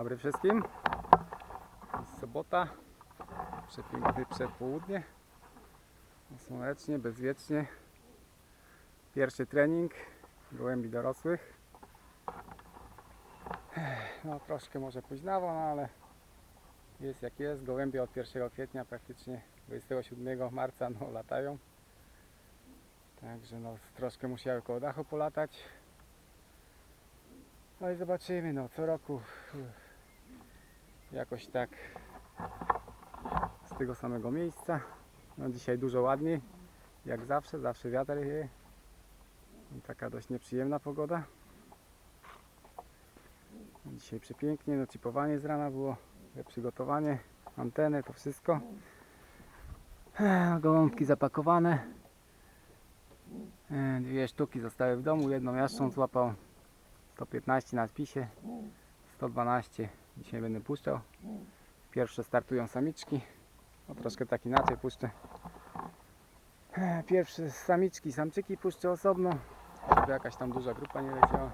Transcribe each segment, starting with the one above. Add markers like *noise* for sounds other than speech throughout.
dobry wszystkim. Jest sobota. Przepiękne przedpołudnie. Słonecznie, bezwiecznie. Pierwszy trening gołębi dorosłych. No troszkę może późnawo, no ale jest jak jest. Gołębie od 1 kwietnia praktycznie 27 marca no, latają. Także no, troszkę musiały koło dachu polatać. No i zobaczymy, no co roku jakoś tak z tego samego miejsca. No dzisiaj dużo ładniej, jak zawsze, zawsze wiatr wieje. I Taka dość nieprzyjemna pogoda. Dzisiaj przepięknie, no chipowanie z rana było, przygotowanie, anteny, to wszystko. Gołąbki zapakowane. E, Dwie sztuki zostały w domu, jedną jaszczą złapał 115 na spisie, 112 dzisiaj będę puszczał. Pierwsze startują samiczki, no troszkę tak inaczej puszczę. Pierwsze samiczki, samczyki puszczę osobno, żeby jakaś tam duża grupa nie leciała.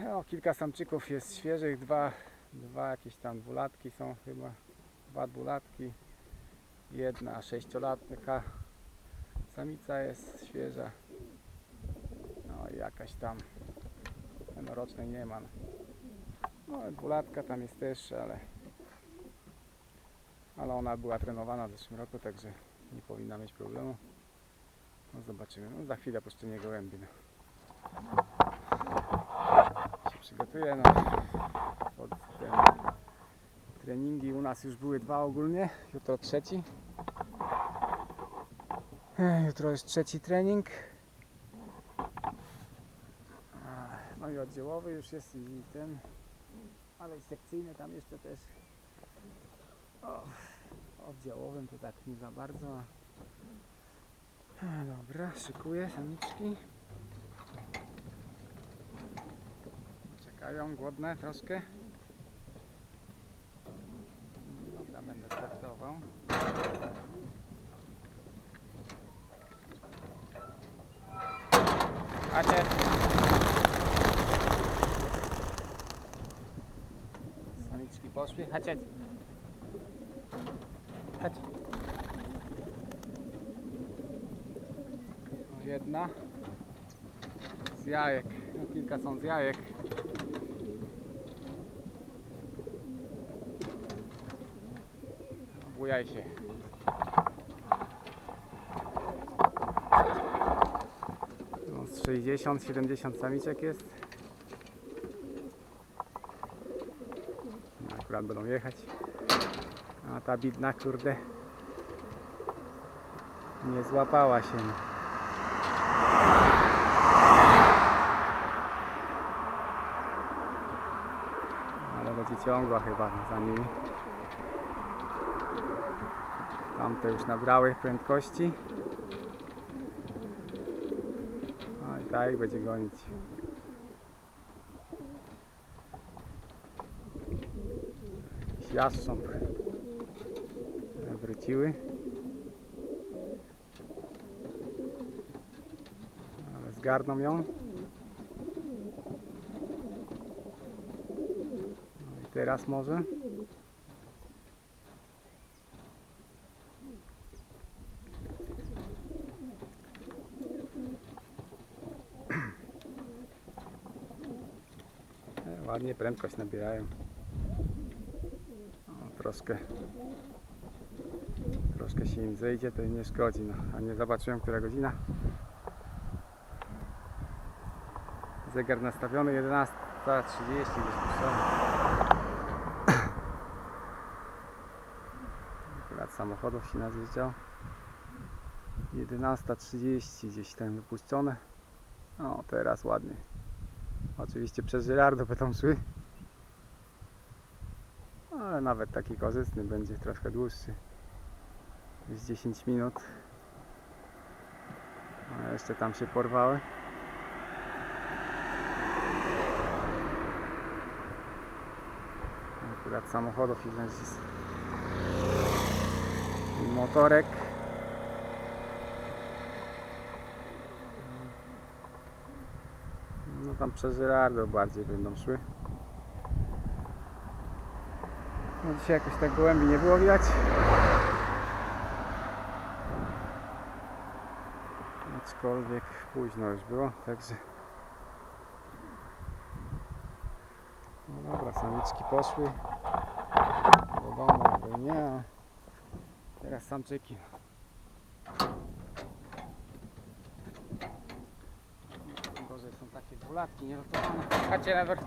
No, kilka samczyków jest świeżych, dwa, dwa jakieś tam dwulatki są chyba, dwa dwulatki, jedna sześciolatka, samica jest świeża, no i jakaś tam no, rocznej nie ma. No dwulatka tam jest też, ale ale ona była trenowana w zeszłym roku, także nie powinna mieć problemu. No zobaczymy. No, za chwilę puszczenie gołębi. No. Się przygotuję. No. Pod ten, treningi u nas już były dwa ogólnie. Jutro trzeci. Jutro jest trzeci trening. A, No i oddziałowy już jest i ten, ale i sekcyjny tam jeszcze też. O, oddziałowym to tak nie za bardzo. Dobra, szykuję samiczki. Czekają, głodne troszkę. Dobra, będę startował. Macie. Samiczki poszły. Chodźcie. Chodź. O, Jedna. Z jajek. No, kilka są z jajek. Bujaj się. No, z 60-70 samiczek jest. No, Akurat będą jechać. A ta bidna kurde nie złapała się. Ale będzie ciągła chyba za nimi. Tamte już nabrały prędkości. No i tak będzie gonić. Jastrząb wróciły. Ale zgarną ją. No i teraz może. *clears throat* Ładnie prędkość nabierają. Troszkę troszkę się im zejdzie, to nie szkodzi. No. A nie zobaczyłem, która godzina. Zegar nastawiony 11.30 gdzieś puszczony. Akurat samochodów się nazwieciał. 11.30 gdzieś tam wypuszczone. O, teraz ładnie. Oczywiście przez Żyrardo będą szły. Ale nawet taki korzystny będzie, troszkę dłuższy. Jest 10 minut. A jeszcze tam się porwały. Akurat samochodów i motorek. No tam przez Żyrardo bardziej będą szły. No dzisiaj jakoś tak gołębi nie było widać. Aczkolwiek późno już było, także... No dobra, samiczki poszły do domu, albo nie, teraz samczyki. Gorzej są takie dwulatki nierotowane. Chodźcie, Lewer.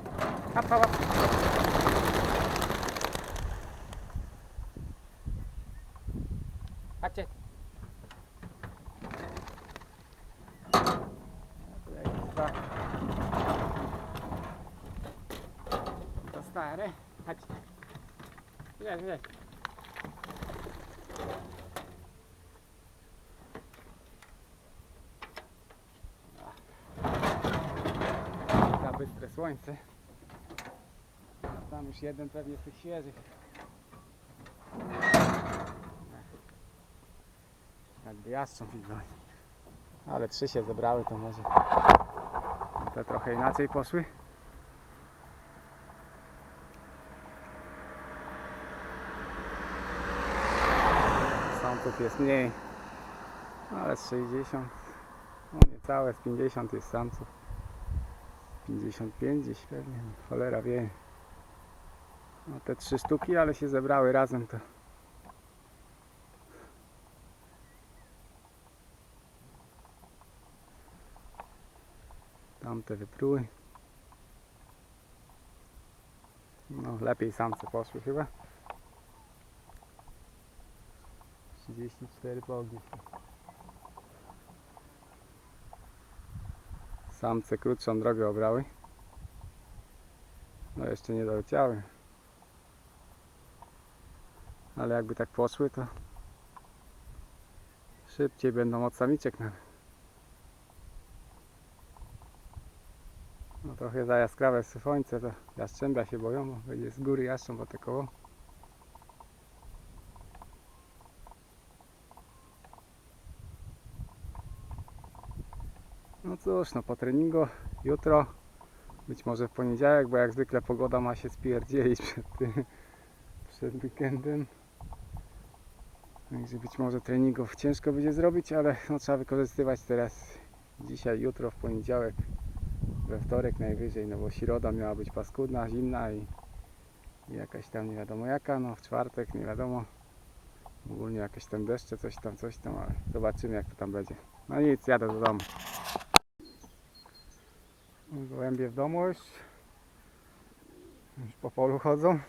Hop, hop, Chodźcie. To stare. Chodź. Widać, słońce. A Tam już jeden pewnie z tych świeżych. Jakby jastrząb widzę. Ale trzy się zebrały, to może te trochę inaczej poszły. Samców jest mniej, ale z 60, no niecałe, z 50 jest samców. 55 gdzieś pewnie, cholera wie. No te trzy sztuki, ale się zebrały razem to. Tamte wypruły. No lepiej samce poszły chyba. 34 pogi. Samce krótszą drogę obrały. No jeszcze nie doleciały. Ale jakby tak poszły to szybciej będą od samiczek nawet. No trochę za jaskrawe słońce to jastrzębia się boją, bo będzie z góry jastrząb atakował. No cóż, no po treningu jutro, być może w poniedziałek, bo jak zwykle pogoda ma się spierdzielić przed przed weekendem. Także być może treningów ciężko będzie zrobić, ale no, trzeba wykorzystywać teraz dzisiaj, jutro, w poniedziałek, we wtorek najwyżej, no bo środa miała być paskudna, zimna i, i jakaś tam nie wiadomo jaka, no w czwartek nie wiadomo. Ogólnie jakieś tam deszcze, coś tam, coś tam, ale zobaczymy jak to tam będzie. No nic, jadę do domu. Gołębie w domu już. Już po polu chodzą.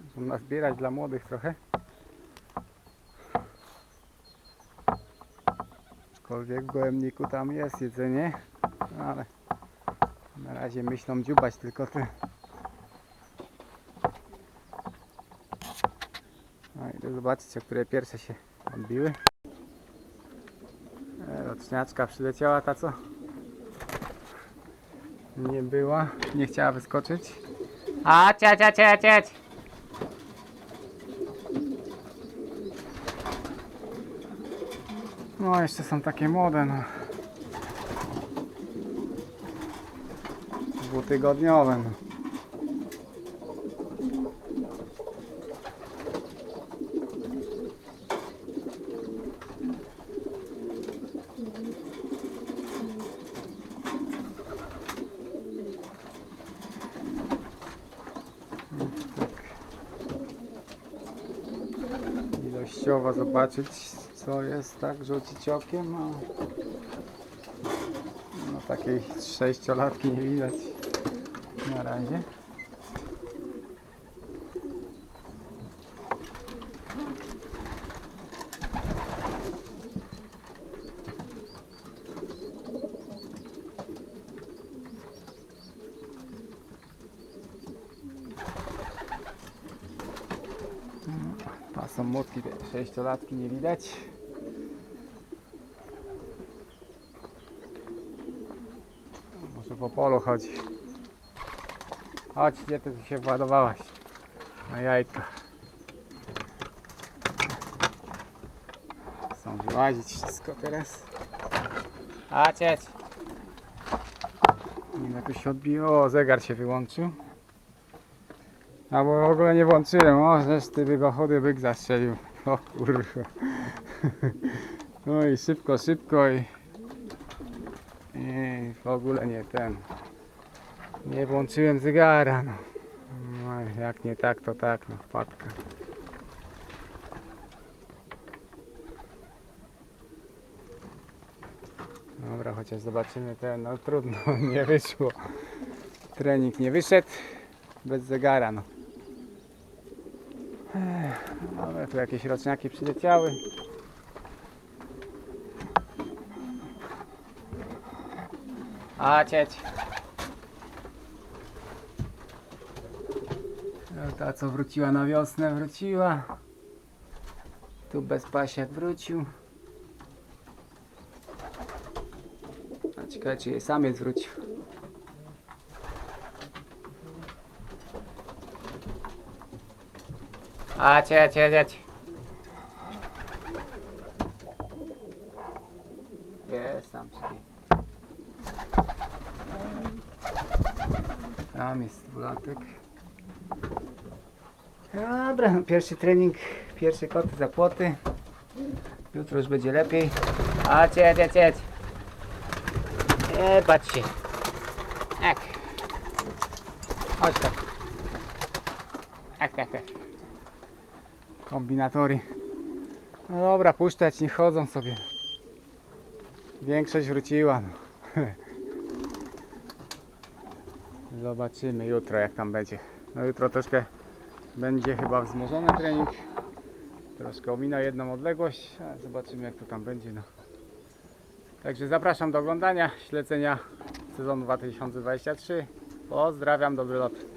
Muszę nazbierać dla młodych trochę. Aczkolwiek w gołębniku tam jest jedzenie, ale na razie myślą dziubać tylko ty. No idę zobaczyć, o które pierwsze się odbiły. E, Roczniaczka przyleciała ta co? Nie była, nie chciała wyskoczyć. A, cia, cia, cia, cia. No, jeszcze są takie młode, no. Dwutygodniowe, no. ilościowo zobaczyć co jest tak, rzucić okiem a no takiej sześciolatki nie widać na razie A są młotki, te sześciolatki nie widać. Może po polu chodzi. Chodź, gdzie ty się władowałaś? Na jajka. Chcą wyłazić wszystko teraz. A cieć. Nie jakoś się odbiło. O, zegar się wyłączył. A bo w ogóle nie włączyłem. O, żeż ty by go chody byk zastrzelił. *laughs* O kurwa. No i szybko, szybko i... I w ogóle nie ten. Nie włączyłem zegara, no. no. Jak nie tak, to tak, no wpadka. Dobra, chociaż zobaczymy ten, no trudno, *laughs* nie wyszło. Trening nie wyszedł bez zegara, no. Dobra, tu jakieś roczniaki przyleciały. A cieć. Ta co wróciła na wiosnę wróciła. Tu bez pasiak wrócił. A ciekawe jej samiec wrócił. A cię, cię, cię. Jest tam śpi. Tam jest dwulatek. Dobra, pierwszy trening, pierwsze koty za płoty. Jutro już będzie lepiej. A cię, cię, cię. Nie bać się. Tak. Chodź tak. Tak, tak, tak. Kombinatory. No dobra, puszczać, nie chodzą sobie. Większość wróciła. No. *laughs* Zobaczymy jutro jak tam będzie. No jutro troszkę będzie chyba wzmożony trening. Troszkę omina jedną odległość, zobaczymy jak to tam będzie. No. Także zapraszam do oglądania, śledzenia sezonu 2023. Pozdrawiam, dobry lot.